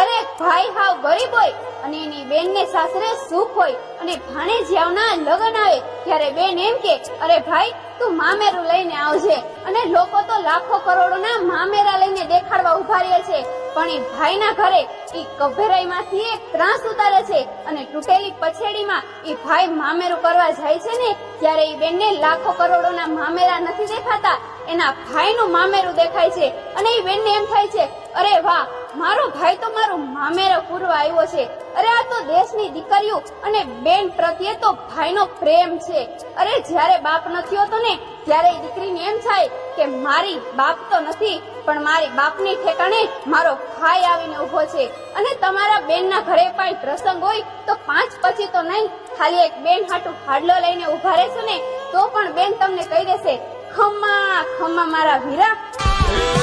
અરે ભાઈ હાવ ગરીબ હોય અને એની બેનને સાસરે સુખ હોય અને ભાણે જ્યાવના લગ્ન આવે ત્યારે બેન એમ કે, અરે ભાઈ, તું મામેરું લઈને આવજે. અને લોકો તો લાખો કરોડોના મામેરા લઈને દેખાડવા ઊભા રહે છે. પણ એ ભાઈના ઘરે એ કભેરાઈમાંથી એક ત્રાસ ઉતારે છે અને તૂટેલી પછેડીમાં એ ભાઈ મામેરું કરવા જાય છે ને, ત્યારે એ બેનને લાખો કરોડોના મામેરા નથી દેખાતા. એના ભાઈનું મામેરું દેખાય છે અને એ બેનને એમ થાય છે અરે વાહ, મારો ભાઈ તો મારું મામેરો પૂરવા આવ્યો છે. અરે આ તો દેશની દીકરીઓ અને બેન પ્રત્યે તો ભાઈનો પ્રેમ છે. અરે જ્યારે બાપ નથી હોતો ને, ત્યારે દીકરીને એમ થાય કે મારી બાપ તો નથી, પણ મારી બાપની ઠેકાણે મારો ભાઈ આવીને ઊભો છે. અને તમારા બેનના ઘરે પણ પ્રસંગ હોય તો પાંચ પછી તો નહીં. ખાલી એક બેન હાટું હાડલો લઈને ઊભા રહેશો ને, તો પણ બેન તમને કહી દેશે, ખમ્મા ખમ્મા મારા વીરા.